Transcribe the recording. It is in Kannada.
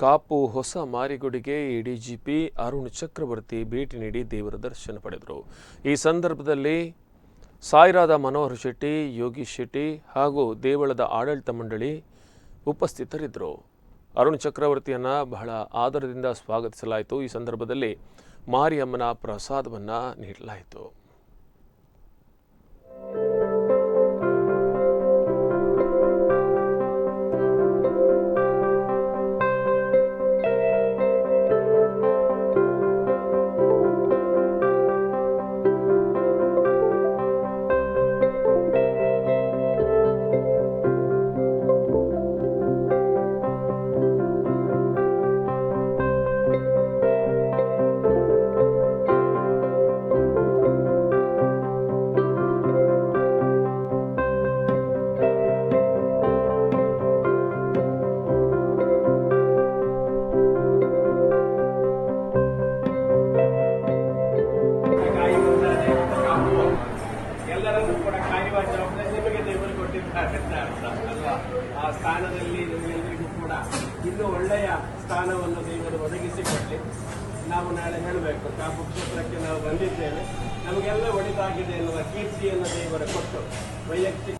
ಕಾಪು ಹೊಸ ಮಾರಿಗುಡಿಗೆ ಎಡಿಜಿಪಿ ಅರುಣ್ ಚಕ್ರವರ್ತಿ ಭೇಟಿ ನೀಡಿ ದೇವರ ದರ್ಶನ ಪಡೆದರು. ಈ ಸಂದರ್ಭದಲ್ಲಿ ಸಾಯಿರಾದ ಮನೋಹರ್ ಶೆಟ್ಟಿ, ಯೋಗೀಶ್ ಶೆಟ್ಟಿ ಹಾಗೂ ದೇವಳದ ಆಡಳಿತ ಮಂಡಳಿ ಉಪಸ್ಥಿತರಿದ್ದರು. ಅರುಣ್ ಚಕ್ರವರ್ತಿಯನ್ನು ಬಹಳ ಆದರದಿಂದ ಸ್ವಾಗತಿಸಲಾಯಿತು. ಈ ಸಂದರ್ಭದಲ್ಲಿ ಮಾರಿಯಮ್ಮನ ಪ್ರಸಾದವನ್ನು ನೀಡಲಾಯಿತು. ಸ್ಥಾನದಲ್ಲಿ ನಿಮಗೆಲ್ಲರಿಗೂ ಕೂಡ ಇನ್ನೂ ಒಳ್ಳೆಯ ಸ್ಥಾನವನ್ನು ದೇವರು ಒದಗಿಸಿಕೊಡಲಿ ನಾವು ನಾಳೆ ಹೇಳಬೇಕು ಕಾಪು ಕ್ಷೇತ್ರಕ್ಕೆ ನಾವು ಬಂದಿದ್ದೇವೆ. ನಮಗೆಲ್ಲ ಒಳಿತಾಗಿದೆ ಎನ್ನುವ ಕೀರ್ತಿಯನ್ನು ದೇವರು ಕೊಟ್ಟು ವೈಯಕ್ತಿಕ